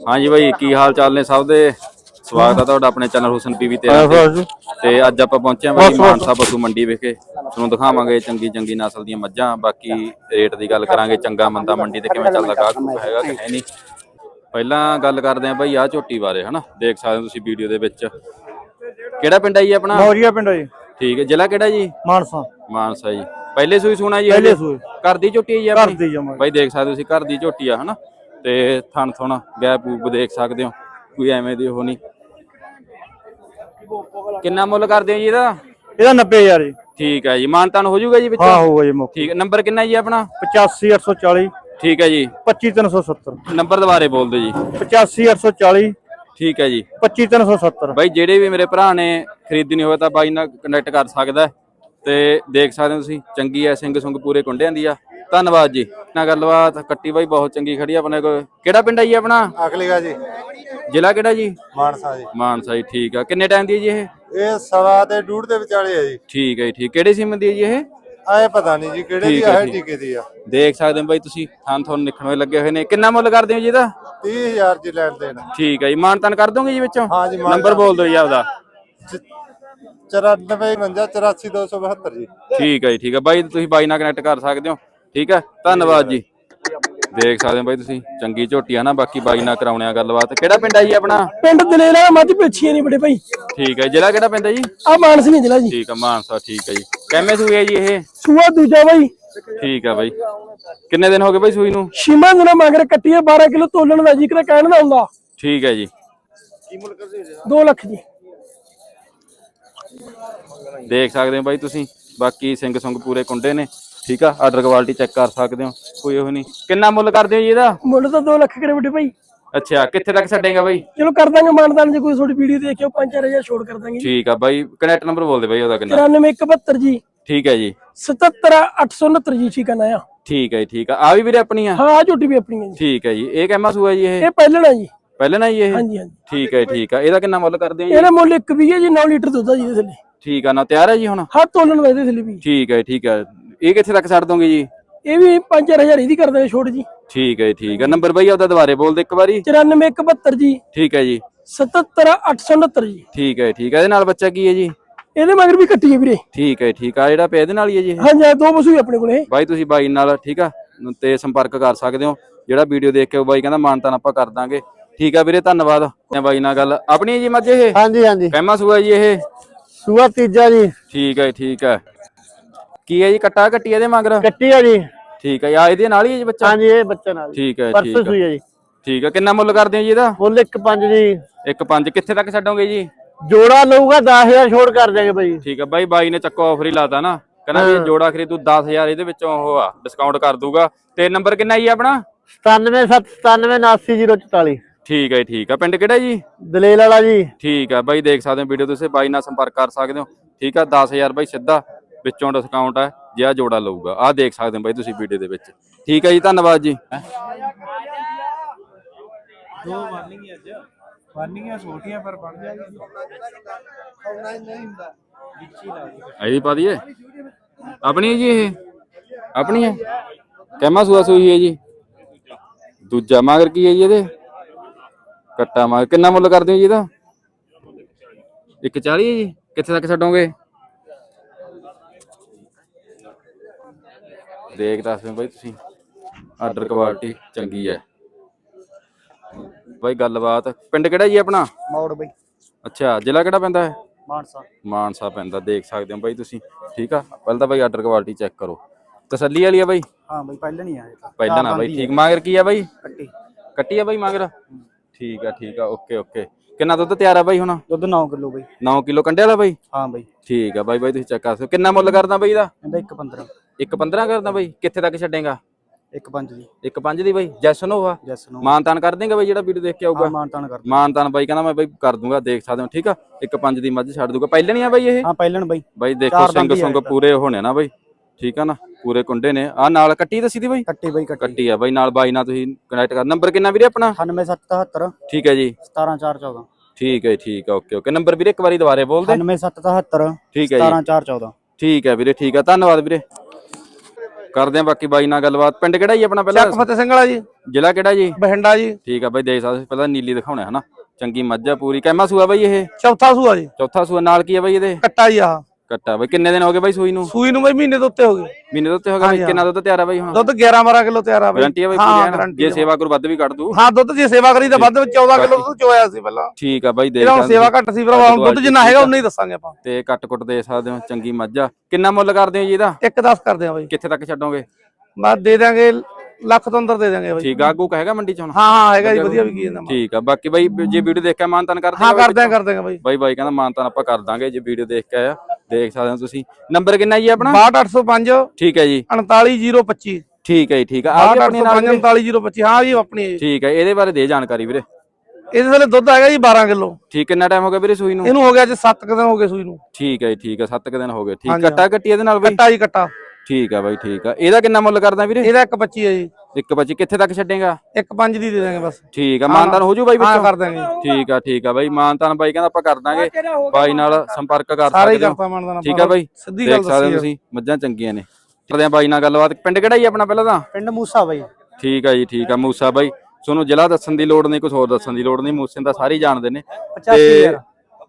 ਹਾਂਜੀ ਬਾਈ ਕੀ ਹਾਲ ਚਾਲ ਨੇ ਸਭ ਦੇ? ਸਵਾਗਤ ਹੈ ਤੁਹਾਡਾ ਆਪਣੇ ਚੈਨਲ ਹੁਸਨ ਪੀਵੀ ਤੇ ਤੇ ਅੱਜ ਆਪਾਂ ਪਹੁੰਚੇ ਹਾਂ ਬਾਈ ਮਾਨਸਾ ਪਸ਼ੂ ਮੰਡੀ ਵਿਖੇ। ਤੁਹਾਨੂੰ ਦਿਖਾਵਾਂਗੇ ਚੰਗੀ ਚੰਗੀ ਨਸਲ ਦੀਆਂ ਮੱਝਾਂ। ਬਾਕੀ ਰੇਟ ਦੀ ਗੱਲ ਕਰਾਂਗੇ ਚੰਗਾ ਮੰਦਾ ਮੰਡੀ ਤੇ ਕਿਵੇਂ ਚੱਲਦਾ ਗਾਹਕ ਹੈਗਾ ਕਿ ਹੈ ਨਹੀਂ। ਪਹਿਲਾਂ ਗੱਲ ਕਰਦੇ ਆਂ ਬਾਈ ਆ ਝੋਟੀ ਬਾਰੇ ਹਨਾ? ਦੇਖ ਸਕਦੇ ਹੋ ਤੁਸੀਂ ਵੀਡੀਓ ਦੇ ਵਿੱਚ। ਕਿਹੜਾ ਪਿੰਡ ਹੈ ਜੀ ਆਪਣਾ? ਮੌਰੀਆ ਪਿੰਡ ਹੈ ਜੀ। ਠੀਕ ਹੈ ਜ਼ਿਲ੍ਹਾ ਕਿਹੜਾ ਜੀ? ਮਾਨਸਾ। ਮਾਨਸਾ ਜੀ। ਪਹਿਲੇ ਸੂਈ ਸੁਣਾ ਜੀ ਪਹਿਲੇ? ਸੂਈ। ਘਰ ਦੀ ਝੋਟੀ ਹੈ ਜੀ ਘਰ ਆਪਣੀ ਦੀ ਜਮਾ ਬਾਈ ਦੇਖ ਸਕਦੇ ਹੋ ਤੁਸੀਂ ਘਰ ਦੀ ਝੋਟੀ ਆ ਹਨਾ? ਤੇ ਥਣ ਥਣ ਗੈਪ ਗੂਪ ਦੇਖ ਸਕਦੇ ਹੋ ਕੋਈ ਐਵੇਂ ਦੀ ਉਹ ਨਹੀਂ। ਕਿੰਨਾ ਮੁੱਲ ਕਰਦੇ ਹੋ ਜੀ ਇਹਦਾ? ਇਹਦਾ 90000 ਜੀ। ਠੀਕ ਹੈ ਜੀ ਮਾਨਤਾਨ ਹੋ ਜਾਊਗਾ ਜੀ ਵਿੱਚ? ਹਾਂ ਹੋਊਗਾ ਜੀ ਮੁੱਕ ਠੀਕ ਹੈ ਨੰਬਰ ਕਿੰਨਾ ਜੀ ਆਪਣਾ? 85840 ਠੀਕ ਹੈ ਜੀ। 25370 ਨੰਬਰ ਦੁਬਾਰੇ ਬੋਲ ਦਿਓ ਜੀ। 85840 ਠੀਕ ਹੈ ਜੀ। 25370 ਬਾਈ ਜਿਹੜੇ ਵੀ ਮੇਰੇ ਭਰਾ ਨੇ ਖਰੀਦਣੀ ਹੋਵੇ ਤਾਂ ਬਾਈ ਨਾਲ ਕਨੈਕਟ ਕਰ ਸਕਦਾ ਹੈ। ਤੇ ਦੇਖ ਸਕਦੇ ਹੋ ਤੁਸੀਂ ਚੰਗੀ ਐ ਸਿੰਘ ਸੁੰਗ ਪੂਰੇ ਕੁੰਡਿਆਂ ਦੀ ਆ। ਧੰਨਵਾਦ ਜੀ। ਨਾ ਗੱਲਬਾਤ ਕੱਟੀ ਬਾਈ ਬਹੁਤ ਚੰਗੀ ਖੜੀ ਆ ਆਪਣੇ ਕੋਲ। ਕਿਹੜਾ ਪਿੰਡ ਹੈ ਜੀ ਆਪਣਾ? ਅਗਲੀਗਾ ਜੀ। ਜ਼ਿਲ੍ਹਾ ਕਿਹੜਾ ਜੀ? ਮਾਨਸਾ ਜੀ। ਮਾਨਸਾ ਜੀ ਠੀਕ ਆ। ਕਿੰਨੇ ਟਾਈਮ ਦੀ ਹੈ ਜੀ ਇਹ? ਇਹ ਸਵਾ ਤੇ ਡੂਢ ਦੇ ਵਿਚਾਲੇ ਹੈ ਜੀ। ਠੀਕ ਹੈ ਜੀ ਠੀਕ। ਕਿਹੜੇ ਸਿਮ ਦੀ ਹੈ ਜੀ ਇਹ? ਆਏ ਪਤਾ ਨਹੀਂ ਜੀ ਕਿਹੜੇ ਦੀ ਠੀਕ ਹੈ, ਆ ਠੀਕ। ਟੀਕੇ ਦੀ ਆ। ਦੇਖ ਸਕਦੇ ਹੋ ਬਾਈ ਤੁਸੀਂ ਥਾਂ ਤੁਹਾਨੂੰ ਨਿਕਣਵੇਂ ਲੱਗੇ ਹੋਏ ਨੇ। ਕਿੰਨਾ ਮੁੱਲ ਕਰਦੇ ਹੋ ਜੀ ਇਹਦਾ? 30000 ਜੀ ਲੈਣ ਦੇਣ। ਠੀਕ ਹੈ ਜੀ। ਮਾਨਤਾਨ ਕਰ ਦੋਗੇ ਜੀ ਵਿੱਚੋਂ? ਹਾਂ ਜੀ, ਨੰਬਰ ਬੋਲ ਦਿਓ ਜੀ ਆਪਦਾ। 94 49 84 272 ਜੀ। ਠੀਕ ਹੈ ਜੀ ਠੀਕ ਹੈ। ਬਾਈ ਤੁਸੀਂ ਬਾਈ ਨਾਲ ਕਨੈਕਟ ਕਰ ਸਕਦੇ ਹੋ। ਠੀਕ ਹੈ ਧੰਨਵਾਦ ਜੀ। ਦੇਖ ਸਕਦੇ ਹੋ ਬਾਈ ਤੁਸੀਂ ਚੰਗੀ ਝੋਟੀ ਆ ਨਾ ਬਾਕੀ ਬਾਈ ਨਾਲ ਕਰਾਉਣੇ ਆ ਗੱਲਬਾਤ। ਕਿਹੜਾ ਪਿੰਡ ਹੈ ਜੀ ਆਪਣਾ? ਪਿੰਡ ਦਲੇਲਾ ਮੱਝ ਪਿੱਛੀਆਂ ਨਹੀਂ ਬੜੇ ਭਾਈ। ਠੀਕ ਹੈ ਜ਼ਿਲ੍ਹਾ ਕਿਹੜਾ ਪਿੰਡ ਹੈ ਜੀ? ਆ ਮਾਨਸਨੀ ਜ਼ਿਲ੍ਹਾ ਜੀ। ਠੀਕ ਹੈ ਮਾਨਸਾ ਠੀਕ ਹੈ ਜੀ। ਕਿੰਨੇ ਸੂਏ ਹੈ ਜੀ ਇਹ? ਸੂਆ ਦੂਜਾ ਭਾਈ ਠੀਕ ਹੈ ਬਾਈ। ਕਿੰਨੇ ਦਿਨ ਹੋ ਗਏ ਬਾਈ ਸੂਈ ਨੂੰ? ਛੀਮਾ ਦਿਨਾਂ ਮਗਰ ਕੱਟੀਏ 12 ਕਿਲੋ ਤੋਲਣ ਦਾ ਜ਼ਿਕਰ ਕਹਿਣ ਦਾ ਹੁੰਦਾ। ਠੀਕ ਹੈ ਜੀ। 2 ਲੱਖ ਜੀ। ਦੇਖ ਸਕਦੇ ਹੋ ਬਾਈ ਤੁਸੀਂ। ਬਾਕੀ ਸਿੰਘ ਸੁੰਗ ਪੂਰੇ ਕੁੰਡੇ ਨੇ। ਠੀਕ ਆ ਆਰਡਰ ਕੁਆਲਿਟੀ ਚੈੱਕ ਕਰ ਸਕਦੇ ਹੋ। ਕੋਈ ਉਹ ਨਹੀਂ। ਕਿੰਨਾ ਮੁੱਲ ਕਰਦੇ ਹੋ ਜੀ ਇਹਦਾ? ਮੁੱਲ ਤਾਂ 2 ਲੱਖ ਕਰੇ ਵੱਡੇ ਭਾਈ ਅੱਛਾ ਕਿੱਥੇ ਤੱਕ ਛੱਡੇਗਾ ਬਾਈ? ਚਲੋ ਕਰ ਦਾਂਗੇ ਮਾਨਦਾਨ ਜੇ ਕੋਈ ਤੁਹਾਡੀ ਵੀਡੀਓ ਦੇਖਿਓ 5-4000 ਛੋੜ ਕਰ ਦਾਂਗੇ ਠੀਕ ਆ ਬਾਈ ਕਨੈਕਟ ਨੰਬਰ ਬੋਲ ਦੇ ਬਾਈ ਉਹਦਾ ਕਿੰਨਾ। 94172 ਜੀ। ਠੀਕ ਹੈ ਜੀ। 77869 ਜੀ ਠਿਕਾਣਾ ਆ। ਠੀਕ ਹੈ ਠੀਕ ਆ। ਆ ਵੀ ਵੀਰੇ ਆਪਣੀ ਆ ਹਾਂ ਆ ਝੋਟੀ ਵੀ ਆਪਣੀ ਹੈ ਜੀ। ਠੀਕ ਹੈ ਜੀ। ਇਹ ਕਹਿਮਾ ਸੂਆ ਜੀ ਇਹ? ਇਹ ਪਹਿਲਣਾ ਜੀ। ਪਹਿਲਾਂ ਨਾ ਜੀ ਇਹ? ਹਾਂਜੀ ਹਾਂਜੀ। ਠੀਕ ਹੈ ਠੀਕ ਆ। ਇਹਦਾ ਕਿੰਨਾ ਮੁੱਲ ਕਰਦੇ ਹੋ ਜੀ? ਇਹਦਾ ਮੁੱਲ ਇੱਕ ਵੀ ਹੈ ਜੀ 9 ਲੀਟਰ ਦੁੱਧ ਆ ਜੀ ਇਹਦੇ ਥੱਲੇ। ਠੀਕ ਆ ਨਾ ਤਿਆਰ ਹੈ ਜੀ ਹੁਣ? ਹਾਂ ਤੋਲਣ ਦਾ ਇਹਦੇ ਥੱਲੇ ਵੀ। ਠੀਕ ਹੈ ਠੀਕ ਹੈ। ਇਹ ਕਿੱਥੇ ਤੱਕ ਛੱਡ ਦੋਗੇ ਜੀ? ਇਹ ਵੀ 5-4000 ਇਹਦੀ ਕਰ ਦਾਂਗੇ ਛੋੜ ਜੀ। ਠੀਕ ਹੈ ਠੀਕ ਹੈ। ਨੰਬਰ ਬਾਈ ਆਪਦਾ ਦੁਬਾਰੇ ਬੋਲ ਦੇ ਇੱਕ ਵਾਰੀ। 94172 ਜੀ। ਠੀਕ ਹੈ ਜੀ। 77869 ਜੀ। ਠੀਕ ਹੈ ਠੀਕ ਹੈ। ਇਹਦੇ ਨਾਲ ਬੱਚਾ ਕੀ ਹੈ ਜੀ? ਇਹਦੇ ਮਗਰ ਵੀ ਕੱਟੀ ਹੈ ਵੀਰੇ। ਠੀਕ ਹੈ ਠੀਕ ਆ। ਜਿਹੜਾ ਪਿਆ ਇਹਦੇ ਨਾਲ ਹੀ ਹੈ ਜੀ ਇਹ? ਹਾਂਜੀ ਹਾਂ ਦੋ ਪਸ਼ੂ ਹੀ ਆਪਣੇ ਕੋਲੇ। ਬਾਈ ਤੁਸੀਂ ਬਾਈ ਨਾਲ ਠੀਕ ਆ ਤੇ ਸੰਪਰਕ ਕਰ ਸਕਦੇ ਹੋ। ਜਿਹੜਾ ਵੀਡੀਓ ਦੇਖ ਕੇ ਉਹ ਬਾਈ ਕਹਿੰਦਾ ਮਾਨਤਾਨ ਆਪਾਂ ਕਰ ਦਾਂਗੇ। ਠੀਕ ਆ ਵੀਰੇ ਧੰਨਵਾਦ। ਮੈਂ ਬਾਈ ਨਾਲ ਗੱਲ ਆਪਣੀ ਹੈ ਜੀ ਮੱਝ ਇਹ? ਹਾਂਜੀ ਹਾਂਜੀ। ਕਹਿਮਾ ਸੂਆ ਜੀ ਇਹ? ਸੂਆ ਤੀਜਾ ਜੀ। ਠੀਕ ਹੈ ਠੀਕ ਹੈ। ਕੀ ਹੈ ਜੀ ਕੱਟਾ ਕੱਟੀ ਇਹਦੇ ਮਗਰ? ਕੱਟੀ ਆ ਜੀ। ਠੀਕ ਹੈ ਆ ਇਹਦੇ ਨਾਲ ਹੀ ਹੈ ਜੀ ਬੱਚਾ? ਹਾਂਜੀ ਇਹ ਬੱਚਾ ਨਾਲ ਠੀਕ ਹੈ ਪਰਸੋਂ ਠੀਕ ਹੈ। ਸੂਈ ਆ ਜੀ। ਠੀਕ ਹੈ ਕਿੰਨਾ ਮੁੱਲ ਕਰਦੇ ਹੋ ਜੀ ਇਹਦਾ? ਮੁੱਲ ਇੱਕ ਪੰਜ ਜੀ। ਇੱਕ ਪੰਜ ਕਿੱਥੇ ਤੱਕ ਛੱਡੋਗੇ ਜੀ? ਜੋੜਾ ਲਊਗਾ 10000 ਛੋੜ ਕਰ ਦਿਆਂਗੇ ਬਾਈ। ਠੀਕ ਹੈ ਬਾਈ ਬਾਈ ਨੇ ਚੱਕੋ ਆਫਰ ਹੀ ਲਾਤਾ ਨਾ। ਕਹਿੰਦਾ ਵੀ ਇਹ ਜੋੜਾ ਖਰੀਦੂ 10000 ਇਹਦੇ ਵਿੱਚੋਂ ਉਹ ਆ ਡਿਸਕਾਊਂਟ ਕਰ ਦੂਗਾ ਤੇ ਨੰਬਰ ਕਿੰਨਾ ਜੀ ਆਪਣਾ? 9779989044 ਠੀਕ ਹੈ ਠੀਕ ਹੈ ਪਿੰਡ ਕਿਹੜਾ ਜੀ? ਦਲੇਲ ਵਾਲਾ ਜੀ। ਠੀਕ ਹੈ ਬਾਈ ਦੇਖ ਸਕਦੇ ਹੋ ਵੀਡੀਓ ਤੁਸੀਂ ਬਾਈ ਨਾਲ ਸੰਪਰਕ ਕਰ ਸਕਦੇ ਹੋ। ਠੀਕ ਆ 10000 ਬਾਈ ਸਿੱਧਾ ਵਿੱਚੋਂ ਡਿਸਕਾਊਂਟ ਹੈ ਜੇ ਆ ਜੋੜਾ ਲਊਗਾ। ਆਹ ਦੇਖ ਸਕਦੇ ਹੋ ਬਾਈ ਤੁਸੀਂ ਵੀਡੀਓ ਦੇ ਵਿੱਚ। ਠੀਕ ਹੈ ਜੀ ਧੰਨਵਾਦ ਜੀ। ਦੋ ਵਾਰਨਿੰਗ ਅੱਜ। ਵਾਰਨਿੰਗਾਂ ਛੋਟੀਆਂ ਪਰ ਬਣ ਜਾਏਗੀ ਵਿੱਚੀ ਲਾ ਦੇ ਇਹਦੀ ਪਾ ਦਈਏ। ਆਪਣੀ ਹੈ ਜੀ ਇਹ? ਆਪਣੀ ਹੈ? ਕਹਿਮਾ ਸੂਆ ਸੂਈ ਹੈ ਜੀ। ਦੂਜਾ ਮਗਰ ਕੀ ਹੈ ਜੀ ਇਹਦੇ? ਕੱਟਾ ਮਗਰ ਕਿੰਨਾ ਮੁੱਲ ਕਰਦੇ ਹੋ ਜੀ ਇਹਦਾ? 140 ਹੈ ਜੀ? ਕਿੱਥੇ ਤੱਕ ਛੱਡੋਗੇ? ਦੇਖ ਦੱਸ ਦਿਓ ਬਾਈ ਤੁਸੀਂ। ਆਰਡਰ ਕੁਆਲਿਟੀ ਚੰਗੀ ਹੈ। ਬਾਈ ਗੱਲਬਾਤ। ਪਿੰਡ ਕਿਹੜਾ ਜੀ ਆਪਣਾ? ਮੌੜ ਬਾਈ। ਅੱਛਾ ਜ਼ਿਲ੍ਹਾ ਕਿਹੜਾ ਪੈਂਦਾ ਹੈ? ਮਾਨਸਾ। ਮਾਨਸਾ ਪੈਂਦਾ ਦੇਖ ਸਕਦੇ ਹੋ ਬਾਈ ਤੁਸੀਂ। ਠੀਕ ਆ? ਪਹਿਲਾਂ ਤਾਂ ਬਾਈ ਆਰਡਰ ਕੁਆਲਿਟੀ ਚੈੱਕ ਕਰੋ। ਤਸੱਲੀ ਵਾਲੀ ਆ ਬਾਈ? ਹਾਂ ਬਾਈ ਪਹਿਲਾਂ ਨਹੀਂ ਆਇਆ ਪਹਿਲਾਂ ਨਾ ਬਾਈ ਠੀਕ। ਮਾਗਰ ਕੀ ਆ ਬਾਈ? ਕੱਟੀ। ਕੱਟੀ ਆ ਬਾਈ ਮਾਗਰ? ਠੀਕ ਆ ਠੀਕ ਆ ਓਕੇ ਓਕੇ। ਕਿੰਨਾ ਦੁੱਧ ਤਿਆਰ ਆ ਬਾਈ ਹੁਣ? ਦੁੱਧ 9 ਕਿਲੋ ਬਾਈ। 9 ਕਿਲੋ ਕੰਡੇ ਵਾਲਾ ਬਾਈ? ਹਾਂ ਬਾਈ। ਠੀਕ ਆ ਬਾਈ ਬਾਈ ਤੁਸੀਂ ਚੈੱਕ ਕਰ ਸਕਦੇ ਹੋ। ਕਿੰਨਾ ਮੁੱਲ ਕਰਦਾ ਬਾਈ ਦਾ ਇਹਦਾ 1 15 ਇੱਕ 15 ਕਰਦਾ ਬਾਈ? ਕਿੱਥੇ ਤੱਕ ਛੱਡੇਗਾ? 1 5 ਜੀ ਇੱਕ 5 ਦੀ ਬਾਈ? ਜੈਸਨ ਹੋਵਾ ਜੈਸ ਨੂੰ ਮਾਨਤਾਨ ਕਰ ਦੇਂਗਾ ਬਾਈ ਜਿਹੜਾ ਵੀਡੀਓ ਦੇਖ ਕੇ ਆਊਗਾ? ਮਾਨਤਾਨ ਕਰ ਮਾਨਤਾਨ ਬਾਈ ਕਹਿੰਦਾ ਮੈਂ ਬਾਈ ਕਰ ਦੂੰਗਾ ਦੇਖ ਸਕਦੇ ਹੋ ਠੀਕ ਆ? ਇੱਕ 5 ਦੀ ਮੱਝ ਛੱਡ ਦੂੰਗਾ। ਪਹਿਲੇ ਨਹੀਂ ਆ ਬਾਈ ਇਹ? ਹਾਂ ਪਹਿਲਣ ਬਾਈ। ਬਾਈ ਦੇਖੋ ਚਾਰ ਸਿੰਘ ਦੰਦ ਹੀ ਆ ਸੁੰਗ। ਪੂਰੇ ਹੋਣੇ ਨਾ ਬਾਈ। ਠੀਕ ਆ ਨਾ? ਪੂਰੇ ਕੁੰਡੇ ਨੇ। ਆ ਨਾਲ ਕੱਟੀ ਦੱਸੀ ਦੀ ਬਾਈ? ਕੱਟੀ ਬਾਈ ਕੱਟੀ। ਕੱਟੀ ਆ ਬਾਈ ਨਾਲ ਬਾਈ ਨਾਲ ਤੁਸੀਂ ਕਨੈਕਟ ਕਰ। ਨੰਬਰ ਕਿੰਨਾ ਵੀਰੇ ਆਪਣਾ? 9777 ਠੀਕ ਹੈ ਜੀ। 17414 ਠੀਕ ਹੈ ਠੀਕ ਹੈ ਓਕੇ ਓਕੇ ਨੰਬਰ ਵੀਰੇ ਇੱਕ ਵਾਰੀ ਦੁਬਾਰੇ ਬੋਲ ਦੇ 9777 ਠੀਕ ਹੈ ਜੀ। 17414 ਠੀਕ ਹੈ ਵੀਰੇ ਠੀਕ ਹੈ ਧੰਨਵਾਦ ਵੀਰੇ। ਕਰਦੇ ਆ ਬਾਕੀ ਬਾਈ ਨਾਲ ਗੱਲਬਾਤ। ਪਿੰਡ ਕਿਹੜਾ ਜੀ ਆਪਣਾ ਪਹਿਲਾਂ? ਚੱਕ ਫਤਿਹ ਸਿੰਘ ਵਾਲਾ ਜੀ। ਜ਼ਿਲ੍ਹਾ ਕਿਹੜਾ ਜੀ? ਬਠਿੰਡਾ ਜੀ। ਠੀਕ ਆ ਬਾਈ ਦੇਖ ਸਕਦੇ ਪਹਿਲਾਂ ਨੀਲੀ ਦਿਖਾਉਣਾ ਹੈ ਨਾ। ਚੰਗੀ ਮੱਝ ਆ ਪੂਰੀ। ਕਹਿਮਾ ਸੂਆ ਬਾਈ ਇਹ? ਚੌਥਾ ਸੂਆ ਜੀ। ਚੌਥਾ ਸੂਆ ਨਾਲ ਕੀ ਆ ਬਾਈ ਇਹਦੇ? ਕੱਟਾ ਜੀ ਆਹ। ਕੱਟਾ ਬਾਈ ਕਿੰਨੇ ਦਿਨ ਹੋ ਗਏ ਬਾਈ ਸੂਈ ਨੂੰ? ਸੂਈ ਨੂੰ ਬਈ ਮਹੀਨੇ ਤੋਂ ਉੱਤੇ ਹੋ ਗਏ। ਮਹੀਨੇ ਤੋਂ ਉੱਤੇ ਹੋ ਗਿਆ ਬਾਈ ਕਿੰਨਾ ਦੁੱਧ ਤਿਆਰ ਆ ਬਾਈ ਹੁਣ? ਦੁੱਧ 11 12 ਕਿਲੋ ਤਿਆਰ ਆ ਬਈ। ਗਾਰੰਟੀ ਆ ਬਾਈ ਪੂਰੀ ਜੇ। ਸੇਵਾ ਕਰੂ ਵੱਧ ਵੀ ਕੱਢ ਦੂ। ਹਾਂ ਦੁੱਧ ਜੇ ਸੇਵਾ ਕਰੀ ਤਾਂ ਵੱਧ ਵਿੱਚ 14 ਕਿਲੋ ਦੁੱਧ ਚੋਇਆ ਸੀ ਪਹਿਲਾਂ। ਠੀਕ ਆ ਬਾਈ ਦੇਖ ਸਕਦੇ ਸੇਵਾ। ਘੱਟ ਸੀ ਭਰਾ ਹੁਣ ਦੁੱਧ ਜਿੰਨਾ ਹੈਗਾ ਉਨਾ ਹੀ ਦੱਸਾਂਗੇ ਆਪਾਂ। ਤੇ ਕੱਟ ਕੁੱਟ ਦੇ ਸਕਦੇ ਹੋ ਚੰਗੀ ਮੱਝ ਆ। ਕਿੰਨਾ ਮੁੱਲ ਕਰਦੇ ਹੋ ਜੀ ਇਹਦਾ? ਇੱਕ 10 ਕਰਦੇ ਆ ਬਈ। ਕਿੱਥੇ ਤੱਕ ਛੱਡੋਗੇ? ਮੈਂ ਦੇ ਦਾਂਗੇ ਲੱਖ ਤੋਂ ਅੰਦਰ ਦੇ ਦਾਂਗੇ ਬਈ। ਠੀਕ ਆ ਆਗੂ ਹੈਗਾ ਮੰਡੀ ਚ ਹੁਣ? ਹਾਂ ਹਾਂ ਹੈਗਾ ਜੀ ਵਧੀਆ ਵੀ ਕੀ ਜਾਂਦਾ ਠੀਕ ਆ ਬਾਕੀ ਬਾਈ ਜੇ ਵੀਡੀਓ ਦੇਖ ਕੇ ਮਾਨਤਨ ਕਰਦੇ ਹਾਂ ਕਰਦੇ ਆ ਕਰਦੇ ਆ ਬਈ। ਬਾਈ ਬਾਈ ਕਹਿੰਦਾ ਮਾਨਤਨ ਆਪਾਂ ਕਰ ਦਾਂਗੇ ਜੇ ਵੀਡੀਓ ਦੇਖ ਕੇ ਆਇਆ ਦੇਖ ਸਕਦੇ ਹੋ ਤੁਸੀਂ। ਨੰਬਰ ਕਿੰਨਾ ਜੀ ਆਪਣਾ? 62805 ਠੀਕ ਹੈ ਜੀ। 39025 ਠੀਕ ਹੈ ਜੀ ਠੀਕ ਆ। ਆ ਵੀ ਆਪਣੀ ਨਾਲ 62805 39025 ਹਾਂ ਜੀ ਆਪਣੀ ਹੈ ਜੀ। ਠੀਕ ਹੈ ਇਹਦੇ ਬਾਰੇ ਦੇ ਜਾਣਕਾਰੀ ਵੀਰੇ। ਇਹਦੇ ਥੱਲੇ ਦੁੱਧ ਹੈਗਾ ਜੀ 12 ਕਿਲੋ। ਠੀਕ ਕਿੰਨਾ ਟਾਈਮ ਹੋ ਗਿਆ ਵੀਰੇ ਸੂਈ ਨੂੰ? ਇਹਨੂੰ ਹੋ ਗਿਆ ਅੱਜ 7 ਦਿਨ ਹੋ ਗਏ ਸੂਈ ਨੂੰ। ਠੀਕ ਹੈ ਜੀ ਠੀਕ ਹੈ 7 ਦਿਨ ਹੋ ਗਏ। ਠੀਕ ਹਾਂਜੀ, ਕੱਟਾ ਕੱਟੀ ਇਹਦੇ ਨਾਲ ਬਾਈ? ਕੱਟਾ ਜੀ ਕੱਟਾ। ਠੀਕ ਆ ਬਾਈ ਠੀਕ ਆ। ਇਹਦਾ ਕਿੰਨਾ ਮੁੱਲ ਕਰਦਾ ਵੀਰੇ? ਇਹਦਾ ਇੱਕ 25 ਹੈ ਜੀ। ਇੱਕ ਬੱਚੀ ਕਿੱਥੇ ਤੱਕ ਛੱਡੇਗਾ? ਇੱਕ 5 ਦੀ ਦੇ ਦਾਂਗੇ ਬਸ। ਠੀਕ ਆ ਮਾਨਤਾਨ ਹੋ ਜੂ ਬਾਈ ਹਾਂ ਵਿੱਚੋਂ? ਕਰ ਦਾਂਗੇ। ਠੀਕ ਆ ਠੀਕ ਆ ਬਾਈ ਮਾਨਤਾਨ ਬਾਈ ਕਹਿੰਦਾ ਆਪਾਂ ਕਰ ਦਾਂਗੇ। ਬਾਈ ਨਾਲ ਸੰਪਰਕ ਕਰ ਸਾਰੇ ਹੀ ਸਕਦੇ ਹੋ। ਕਰਤਾ ਠੀਕ ਆ ਬਾਈ ਸਿੱਧੀ ਗੱਲ ਦੱਸੀ ਆ। ਤੁਸੀਂ ਮੱਝਾਂ ਚੰਗੀਆਂ ਨੇ। ਕਰਦੇ ਆ ਬਾਈ ਨਾਲ ਗੱਲਬਾਤ। ਪਿੰਡ ਕਿਹੜਾ ਜੀ ਆਪਣਾ ਪਹਿਲਾਂ ਤਾਂ? ਪਿੰਡ ਮੂਸਾ ਬਾਈ। ਠੀਕ ਆ ਜੀ ਠੀਕ ਆ ਮੂਸਾ ਬਾਈ। ਤੁਹਾਨੂੰ ਜ਼ਿਲ੍ਹਾ ਦੱਸਣ ਦੀ ਲੋੜ ਨਹੀਂ ਕੁਝ ਹੋਰ ਦੱਸਣ ਦੀ ਲੋੜ ਨਹੀਂ ਮੂਸੇ ਨੂੰ ਤਾਂ ਸਾਰੇ ਜਾਣਦੇ ਨੇ। 85000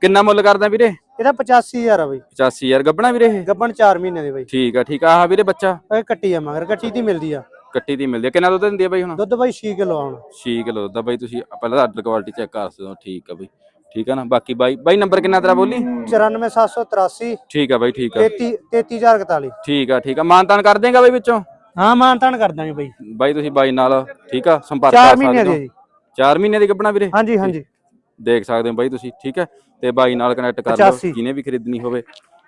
ਕਿੰਨਾ ਮੁੱਲ ਕਰਦਾ ਵੀਰੇ? ਇਹਦਾ 85000 ਆ ਬਾਈ। 85000 ਗੱਬਣਾ ਵੀਰੇ ਇਹ? ਗੱਬਣ 4 ਮਹੀਨੇ ਦੀ ਬਾਈ। ਠੀਕ ਆ ਠੀਕ ਆ। ਆਹ ਵੀਰੇ ਬੱਚਾ? ਇਹ ਕੱਟੀ ਆ ਮਗਰ ਕੱਟੀ ਦੀ ਮਿਲਦੀ ਆ। ਕੱਟੀ ਦੀ ਮਿਲਦੀ ਆ। ਕਿੰਨਾ ਦੁੱਧ ਦਿੰਦੀ ਆ ਬਾਈ ਹੁਣ? ਦੁੱਧ ਬਾਈ 6 ਕਿਲੋ ਆਉਣ 6 ਕਿਲੋ ਦਾ ਬਾਈ ਤੁਸੀਂ ਪਹਿਲਾਂ ਤਾਂ ਆਰਡਰ ਕੁਆਲਿਟੀ ਚੈੱਕ ਕਰ ਸਕਦੇ ਹੋ। ਠੀਕ ਆ ਬਾਈ। ਠੀਕ ਆ ਨਾ? ਬਾਕੀ ਬਾਈ ਬਾਈ ਨੰਬਰ ਕਿੰਨਾ ਤੇਰਾ ਬੋਲੀ? 94783 ਠੀਕ ਆ ਬਾਈ ਠੀਕ ਆ। 33 33041 ਠੀਕ ਆ ਠੀਕ ਆ। ਮਾਨਤਾਨ ਕਰ ਦੇਗਾ ਬਾਈ ਵਿੱਚੋਂ? ਹਾਂ ਮਾਨਤਾਨ ਕਰ ਦਾਂਗੇ ਬਾਈ। ਬਾਈ ਤੁਸੀਂ ਬਾਈ ਨਾਲ ਠੀਕ ਆ ਸੰਪਰਕ 4 ਕਰ ਮਹੀਨੇ ਸਕਦੇ ਦੀ ਹੋ 4 ਮਹੀਨੇ ਦੀ ਗੱਬਣਾ ਵੀਰੇ? ਹਾਂਜੀ ਹਾਂਜੀ। ਦੇਖ ਸਕਦੇ ਹੋ ਬਾਈ ਤੁਸੀਂ ਠੀਕ ਹੈ ਤੇ ਬਾਈ ਨਾਲ ਕਨੈਕਟ ਕਰ ਲਓ 85 ਜਿਹਨੇ ਵੀ ਖਰੀਦਣੀ ਹੋਵੇ।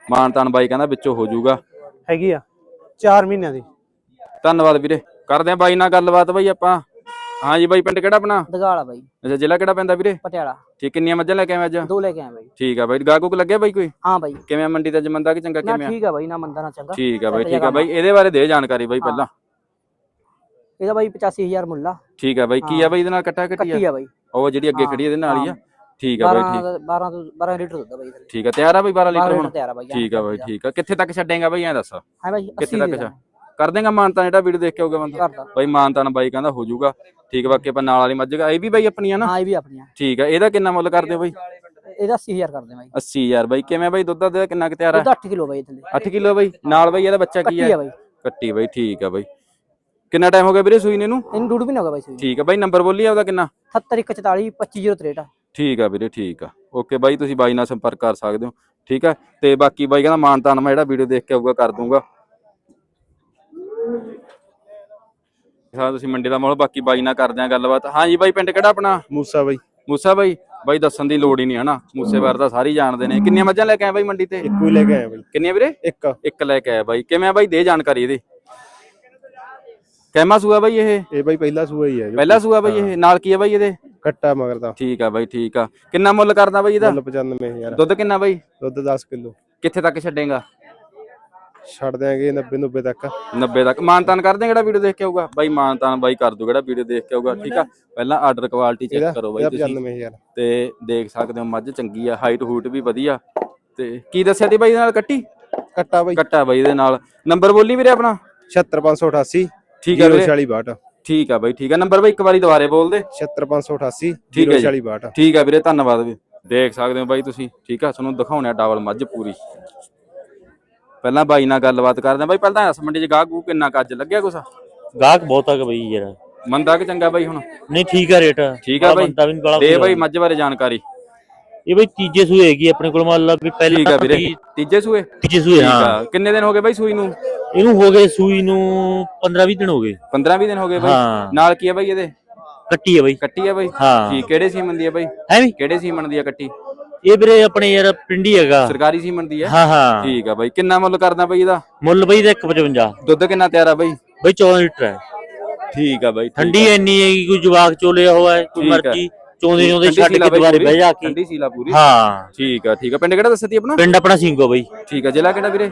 ਮਾਨਤਾਨ ਬਾਈ ਕਹਿੰਦਾ ਵਿੱਚੋਂ ਹੋ ਜਾਊਗਾ। ਹੈਗੀ ਆ 4 ਮਹੀਨਿਆਂ ਦੀ। ਧੰਨਵਾਦ ਵੀਰੇ ਕਰਦੇ ਆ ਬਾਈ ਨਾਲ ਗੱਲਬਾਤ ਬਾਈ ਆਪਾਂ। ਹਾਂਜੀ ਬਾਈ ਪਿੰਡ ਕਿਹੜਾ ਆਪਣਾ? ਦਗਾਲਾ ਬਾਈ। ਅੱਛਾ ਜ਼ਿਲ੍ਹਾ ਕਿਹੜਾ ਪੈਂਦਾ ਵੀਰੇ? ਪਟਿਆਲਾ। ਠੀਕ ਕਿੰਨੀਆਂ ਮੱਝਾਂ ਲੈ ਕੇ ਆਏ ਅੱਜ? ਦੋ ਲੈ ਕੇ ਆਏ ਬਾਈ। ਠੀਕ ਆ ਬਾਈ ਗਾਹਕ ਲੱਗਿਆ ਬਾਈ ਕੋਈ? ਹਾਂ ਬਾਈ। ਕਿਵੇਂ ਆ ਮੰਡੀ ਦਾ ਜਮੰਦਾ ਕਿ ਚੰਗਾ ਨਾ ਕਿਵੇਂ ਆ? ਠੀਕ ਆ ਬਾਈ ਨਾ ਮੰਦਾ ਨਾ ਚੰਗਾ। ਠੀਕ ਆ ਬਾਈ ਠੀਕ ਆ ਬਾਈ ਇਹਦੇ ਬਾਰੇ ਦੇ ਜਾਣਕਾਰੀ ਬਾਈ ਪਹਿਲਾਂ। ਇਹਦਾ ਬਾਈ 85000 ਮੁੱਲਾ ਠੀਕ ਆ ਬਾਈ ਕੀ ਆ ਬਾਈ ਇਹਦੇ ਨਾਲ ਕੱਟਾ ਕੱਟੀ ਕੱਟੀ ਆ ਆ ਬਾਈ। ਉਹ ਜਿਹੜੀ ਅੱਗੇ ਹਾਂ, ਖੜੀ ਇਹਦੇ ਨਾਲ ਹੀ ਆ। ਹਾਂ। ਠੀਕ ਆ ਬਾਈ 12 ਠੀਕ। 12 ਤੋਂ 12 ਲੀਟਰ ਦੁੱਧ ਆ ਬਾਈ ਇਹਦੇ ਠੀਕ ਆ ਤਿਆਰ ਆ ਬਾਈ 12 ਲੀਟਰ 12 ਹੁਣ? ਲੀਟਰ ਤਿਆਰ ਆ ਬਾਈ ਠੀਕ ਆ ਬਾਈ ਠੀਕ ਆ। ਕਿੱਥੇ ਤੱਕ ਛੱਡੇਗਾ ਬਾਈ ਐਂ ਦੱਸ? ਹਾਂ ਬਾਈ ਕਿੱਥੇ 80 ਤੱਕ ਛੱਡ ਕਰ ਦੇਗਾ ਮਾਨਤਾ ਜਿਹੜਾ ਵੀਡੀਓ ਦੇਖ ਕੇ ਆਊਗਾ ਬੰਦਾ। ਕਰਦਾ। ਬਾਈ ਮਾਨਤਾਨ ਬਾਈ ਕਹਿੰਦਾ ਹੋ ਜਾਊਗਾ। ਠੀਕ ਆ, ਬਾਕੀ ਆਪਾਂ ਨਾਲ ਵਾਲੀ ਮੱਝ ਗਾ- ਇਹ ਵੀ ਬਾਈ ਆਪਣੀ ਆ ਨਾ? ਹਾਂ ਇਹ ਵੀ ਆਪਣੀਆਂ। ਠੀਕ ਆ ਇਹਦਾ ਕਿੰਨਾ ਮੁੱਲ ਕਰਦੇ ਹੋ ਬਾਈ? ਇਹਦਾ 80000 ਕਰਦੇ ਬਾਈ। 80000 ਬਾਈ। ਕਿਵੇਂ ਬਾਈ ਦੁੱਧ ਦਾ ਕਿੰਨਾ ਕੁ ਤਿਆਰ ਆ? ਦੁੱਧ 8 ਕਿਲੋ ਬਾਈ ਥੱਲੇ 8 ਕਿਲੋ ਬਾਈ। ਨਾਲ ਬਾਈ ਇਹਦਾ ਬੱਚਾ ਕੀ ਕੱਟੀ ਆ? ਆ ਬਾਈ। ਕੱਟੀ ਬਾਈ ਠੀਕ ਆ ਬਾਈ। ਕਿੰਨਾ ਟਾਈਮ ਹੋ ਗਿਆ ਵੀਰੇ ਸੂਈ ਨੇ ਨੂੰ ਇਹਨੂੰ ਡੂਡ ਵੀ ਨਾ ਹੋਗਾ ਬਾਈ ਸੂਈ ਠੀਕ ਆ ਬਾਈ ਨੰਬਰ ਬੋਲੀ ਆਪਦਾ ਕਿੰਨਾ? 7144 25063 ਠੀਕ ਆ ਵੀਰੇ ਠੀਕ ਆ। ਓਕੇ ਬਾਈ ਤੁਸੀਂ ਬਾਈ ਨਾਲ ਸੰਪਰਕ ਕਰ ਸਕਦੇ ਹੋ। ਠੀਕ ਆ? ਤੇ ਬਾਕੀ ਬਾਈ ਕਹਿੰਦਾ ਮਾਨਤਾਨ ਮੈਂ ਜਿਹੜਾ ਵੀਡੀਓ ਦੇਖ ਕੇ ਆਊਗਾ ਕਰ ਦੂੰਗਾ ਹਾਂ ਤੁਸੀਂ ਮੰਡੀ ਦਾ ਮੋਲ ਬਾਕੀ ਬਾਈ ਨਾਲ ਕਰਦੇ ਆ ਗੱਲਬਾਤ। ਹਾਂਜੀ ਬਾਈ ਪਿੰਡ ਕਿਹੜਾ ਆਪਣਾ? ਮੂਸਾ ਬਾਈ। ਮੂਸਾ ਬਾਈ? ਬਾਈ ਦੱਸਣ ਦੀ ਲੋੜ ਹੀ ਨਹੀਂ ਹਨਾ? ਮੂਸੇ ਬਾਰੇ ਤਾਂ ਸਾਰੇ ਹੀ ਜਾਣਦੇ ਨੇ। ਕਿੰਨੀਆਂ ਮੱਝਾਂ ਲੈ ਕੇ ਆਏ ਬਾਈ ਮੰਡੀ ਤੇ? ਇੱਕੋ ਹੀ ਲੈ ਕੇ ਆਇਆ ਬਾਈ। ਕਿੰਨੀਆਂ ਵੀਰੇ? ਇੱਕ। ਇੱਕ ਲੈ ਕੇ ਆਇਆ ਬਾਈ। ਕਿਵੇਂ ਆ ਬਾਈ? ਦੇ ਜਾਣਕਾਰੀ ਇਹਦੀ। ਕਹਿਮਾ ਸੂਆ ਬਾਈ ਇਹ? ਇਹ ਬਾਈ ਪਹਿਲਾ ਸੂਆ ਹੀ ਹੈ ਪਹਿਲਾ ਸੂਆ ਬਾਈ ਇਹ? ਨਾਲ ਕੀ ਆ ਬਾਈ ਇਹਦੇ? ਕੱਟਾ ਮਗਰ ਦਾ ਠੀਕ ਆ ਬਾਈ ਠੀਕ ਆ। ਕਿੰਨਾ ਮੁੱਲ ਕਰਦਾ ਬਾਈ ਇਹਦਾ? ਮੁੱਲ 95000 ਦੁੱਧ ਕਿੰਨਾ ਬਾਈ? ਦੁੱਧ 10 ਕਿਲੋ। ਕਿੱਥੇ ਤੱਕ ਛੱਡੇਗਾ? ਛੱਡ ਦਿਆਂਗੇ 90 90 ਤੱਕ। 90 ਤੱਕ। ਮਾਨਤਾਨ ਕਰਦੇ ਜਿਹੜਾ ਵੀਡੀਓ ਦੇਖ ਕੇ ਆਊਗਾ? ਬਾਈ ਮਾਨਤਾਨ ਬਾਈ ਕਰ ਦੂ ਜਿਹੜਾ ਵੀਡੀਓ ਦੇਖ ਕੇ ਆਊਗਾ ਠੀਕ ਆ? ਪਹਿਲਾਂ ਆਰਡਰ ਕੁਆਲਿਟੀ ਚੈੱਕ ਕਰੋ ਬਾਈ ਤੁਸੀਂ। 95000 ਤੇ ਦੇਖ ਸਕਦੇ ਹੋ ਮੱਝ ਚੰਗੀ ਆ ਹਾਈਟ ਹੂਟ ਵੀ ਵਧੀਆ। ਤੇ ਕੀ ਦੱਸਿਆ ਤੀ ਬਾਈ ਨਾਲ ਕੱਟੀ? ਕੱਟਾ ਬਾਈ। ਕੱਟਾ ਬਾਈ ਇਹਦੇ ਨਾਲ। ਨੰਬਰ ਬੋਲੀ ਵੀਰੇ ਆਪਣਾ? 76588 ਠੀਕ ਆ ਵੀਰੇ। 04662 ਠੀਕ ਆ ਬਾਈ ਠੀਕ ਆ। ਨੰਬਰ ਬਾਈ ਇੱਕ ਵਾਰੀ ਦੁਬਾਰੇ ਬੋਲ ਦੇ। 76588 ਠੀਕ ਹੈ ਜੀ। 04662 ਠੀਕ ਆ ਵੀਰੇ ਧੰਨਵਾਦ ਵੀ। ਦੇਖ ਸਕਦੇ ਹੋ ਬਾਈ ਤੁਸੀਂ ਠੀਕ ਆ। ਤੁਹਾਨੂੰ ਦਿਖਾਉਣਾ ਡਬਲ ਮੱਝ ਪੂਰੀ। ਪਹਿਲਾਂ ਬਾਈ ਨਾਲ ਗੱਲਬਾਤ ਕਰਦੇ ਆ। ਬਾਈ ਪਹਿਲਾਂ ਦੱਸ ਮੰਡੀ 'ਚ ਗਾਹਕ ਗੂ ਕਿੰਨਾ ਕੁ ਅੱਜ ਲੱਗਿਆ ਕੁਛ? ਗਾਹਕ ਬਹੁਤ ਆ ਬਈ ਯਾਰ। ਮੰਦਾ ਕਿ ਚੰਗਾ ਬਾਈ ਹੁਣ? ਨਹੀਂ ਠੀਕ ਆ ਰੇਟ। ਠੀਕ ਆ ਬਾਈ। ਦੇ ਬਾਈ ਮੱਝ ਬਾਰੇ ਜਾਣਕਾਰੀ। ਇਹ ਬਈ ਤੀਜੇ ਸੂਏ ਹੈਗੀ ਆਪਣੇ ਕੋਲ ਮੰਨ ਲਾ ਵੀ ਠੀਕ ਆ ਪਹਿਲਾਂ ਵੀਰੇ। ਤੀ- ਤੀਜੇ ਸੂਏ? ਤੀਜੇ ਸੂਏ ਠੀਕ ਹਾਂ। ਆ ਕਿੰਨੇ ਦਿਨ ਹੋ ਗਏ ਬਾਈ ਸੂਈ ਨੂੰ? ਇਹਨੂੰ ਹੋ ਗਏ ਸੂਈ ਨੂੰ 15 20 ਦਿਨ ਹੋ ਗਏ। 15 20 ਦਿਨ ਹੋ ਗਏ ਬਾਈ? ਨਾਲ ਕੀ ਆ ਬਾਈ ਇਹਦੇ? ਕੱਟੀ ਹੈ ਬਈ। ਕੱਟੀ ਆ ਬਾਈ? ਹਾਂ। ਠੀਕ ਕਿਹੜੇ ਸੀਮਨ ਦੀ ਆ ਬਾਈ? ਹੈ ਵੀ? ਕਿਹੜੇ ਸੀਮਨ ਦੀ ਆ ਕੱਟੀ? ਇਹ ਵੀਰੇ ਆਪਣੇ ਯਾਰ ਪਿੰਡੀ ਹੈਗਾ। ਸਰਕਾਰੀ ਸੀਮਨ ਦੀ ਆ? ਹਾਂ ਹਾਂ। ਠੀਕ ਆ ਬਾਈ। ਕਿੰਨਾ ਮੁੱਲ ਕਰਦਾ ਬਾਈ ਇਹਦਾ? ਮੁੱਲ ਬਈ ਦਾ 155 ਦੁੱਧ ਕਿੰਨਾ ਤਿਆਰ ਆ ਬਾਈ? ਬਈ 14 ਲੀਟਰ ਹੈ। ਠੀਕ ਆ ਬਾਈ ਠੀਕ ਠੰਡੀ ਇੰਨੀ ਹੈਗੀ ਕੋਈ ਜਵਾਕ ਚੋਲਿਆ ਹੋਇਆ ਹੈ ਕੋਈ ਠੀਕ ਹੈ। ਮਰਜ਼ੀ ਚੋਂਦੇ ਚੋਂਦੇ ਠੰਡੀ ਛੱਡ ਸੀਲਾ ਕੇ ਬਾਈ ਦੁਬਾਰੇ ਪੂਰੀ? ਬਹਿ ਜਾ ਕੇ। ਠੰਡੀ ਸੀਲਾ ਪੂਰੀ। ਹਾਂ। ਠੀਕ ਆ ਠੀਕ ਆ। ਪਿੰਡ ਕਿਹੜਾ ਦੱਸਿਆ ਤੀ ਆਪਣਾ? ਪਿੰਡ ਆਪਣਾ ਸਿੰਘੋ ਬਈ। ਠੀਕ ਆ ਜ਼ਿਲ੍ਹਾ ਕਿਹੜਾ ਵੀਰੇ?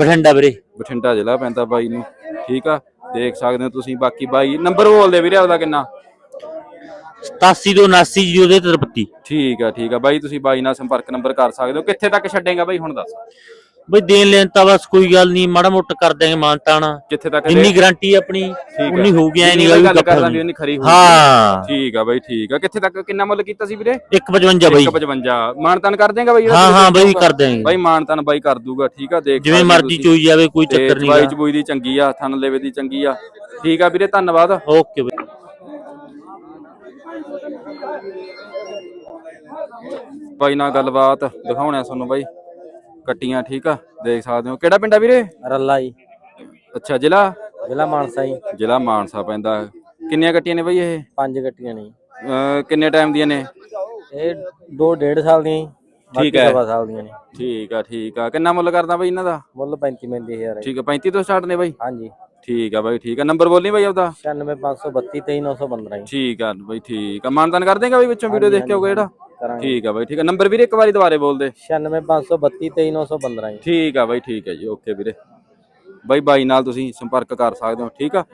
ਬਠਿੰਡਾ ਵੀਰੇ। ਬਠਿੰਡਾ ਜ਼ਿਲ੍ਹਾ ਪੈਂਦਾ ਬਾਈ ਨੂੰ। ਠੀਕ ਆ ਦੇਖ ਸਕਦੇ ਹੋ ਤੁਸੀਂ ਬਾਕੀ ਬਾਈ। ਨੰਬਰ ਬੋਲਦੇ ਵੀਰੇ ਆਪਦਾ ਕਿੰਨਾ? 87 ਤੋਂ 79 ਜੀ ਉਹਦੇ ਤੇ 33 ਠੀਕ ਆ ਠੀਕ ਆ। ਬਾਈ ਤੁਸੀਂ ਬਾਈ ਨਾਲ ਸੰਪਰਕ ਨੰਬਰ ਕਰ ਸਕਦੇ ਹੋ। ਕਿੱਥੇ ਤੱਕ ਛੱਡੇਗਾ ਬਾਈ ਹੁਣ ਦੱਸ। ਬਈ ਦੇਣ ਲੈਣ ਤਾਂ ਬਸ ਕੋਈ ਗੱਲ ਨਹੀਂ ਮਾੜਾ ਮੋਟਾ ਕਰ ਦਿਆਂਗੇ ਮਾਨਤਾਣਾ ਕਿੱਥੇ ਤੱਕ ਇੰਨੀ ਗਾਰੰਟੀ ਆਪਣੀ ਹੈ। ਉਨੀ ਹੋ ਗਿਆ ਨਹੀਂ ਗੱਲ ਗੱਲ ਕਰ ਲਾਂਗੇ ਉਨੀ ਖਰੀ ਹੋਊਗੀ। ਹਾਂ। ਠੀਕ ਆ ਬਾਈ ਠੀਕ ਆ। ਕਿੱਥੇ ਤੱਕ ਕਿੰਨਾ ਮੁੱਲ ਕੀਤਾ ਸੀ ਵੀਰੇ? 155 ਬਈ। 155 ਮਾਨਤਨ ਕਰ ਦੇਗਾ ਬਾਈ ਹਾਂ ਹਾਂ ਬਈ ਕਰ ਦਿਆਂਗੇ। ਬਾਈ ਮਾਨਤਨ ਬਾਈ ਕਰ ਦੂਗਾ ਠੀਕ ਆ ਦੇਖ ਜਿਵੇਂ ਸਕਦੇ ਮਰਜ਼ੀ ਤੁਸੀਂ। ਚੋਈ ਜਾਵੇ ਕੋਈ ਤੇ ਚੱਕਰ ਚਵਾਈ ਨਹੀਂ ਚਬੂਈ ਦੀ ਚੰਗੀ ਆ ਥਣ ਲੇਵੇ ਦੀ ਚੰਗੀ ਆ। ਠੀਕ ਆ ਵੀਰੇ ਧੰਨਵਾਦ। ਓਕੇ ਬਈ। ਬਾਈ ਨਾਲ ਗੱਲਬਾਤ ਦਿਖਾਉਣਾ ਤੁਹਾਨੂੰ ਬਾਈ। ਕੱਟੀਆਂ ਠੀਕ ਆ? ਦੇਖ ਸਕਦੇ ਹੋ। ਕਿਹੜਾ ਪਿੰਡ ਆ ਵੀਰੇ? ਰੱਲਾ ਜੀ। ਅੱਛਾ ਜ਼ਿਲ੍ਹਾ? ਜ਼ਿਲ੍ਹਾ ਮਾਨਸਾ ਜੀ। ਜ਼ਿਲ੍ਹਾ ਮਾਨਸਾ ਪੈਂਦਾ। ਕਿੰਨੀਆਂ ਕੱਟੀਆਂ ਨੇ ਬਾਈ ਇਹ? ਪੰਜ ਗੱਟੀਆਂ ਨੇ ਅਹ ਕਿੰਨੇ ਟਾਈਮ ਦੀਆਂ ਨੇ? ਇਹ ਦੋ ਡੇਢ ਸਾਲ ਦੀਆਂ ਜੀ ਠੀਕ ਹੈ। ਸਾਲ ਦੀਆਂ ਨੇ। ਠੀਕ ਆ ਠੀਕ ਆ। ਕਿੰਨਾ ਮੁੱਲ ਕਰਦਾ ਬਾਈ ਇਹਨਾਂ ਦਾ? ਮੁੱਲ 35 ਮਿਲਦੀ ਹਜ਼ਾਰ ਠੀਕ ਆ 35 ਤੋਂ ਸਟਾਰਟ ਨੇ ਬਾਈ? ਹਾਂਜੀ। ਠੀਕ ਆ ਬਾਈ ਠੀਕ ਆ। ਨੰਬਰ ਬੋਲਨੀ ਬਾਈ ਆਪਦਾ? 96532 23915 ਜੀ। ਠੀਕ ਆ ਬਾਈ ਠੀਕ ਆ। ਮਾਨਦਾਨ ਕਰ ਦੇਗਾ ਬਾਈ ਵਿੱਚੋਂ ਵੀਡੀਓ ਦੇਖ ਕੇ ਹੋਊਗਾ ਜਿਹੜਾ? ਕਰਾਂਗੇ। ਠੀਕ ਆ ਬਾਈ ਠੀਕ ਆ। ਨੰਬਰ ਵੀਰੇ ਇੱਕ ਵਾਰੀ ਦੁਬਾਰੇ ਬੋਲ ਦੇ। 96532 23915 ਜੀ। ਠੀਕ ਆ ਬਾਈ ਠੀਕ ਹੈ ਜੀ। ਓਕੇ ਵੀਰੇ। ਬਾਈ ਬਾਈ ਨਾਲ ਤੁਸੀਂ ਸੰਪਰਕ ਕਰ ਸਕਦੇ ਹੋ ਠੀਕ ਆ?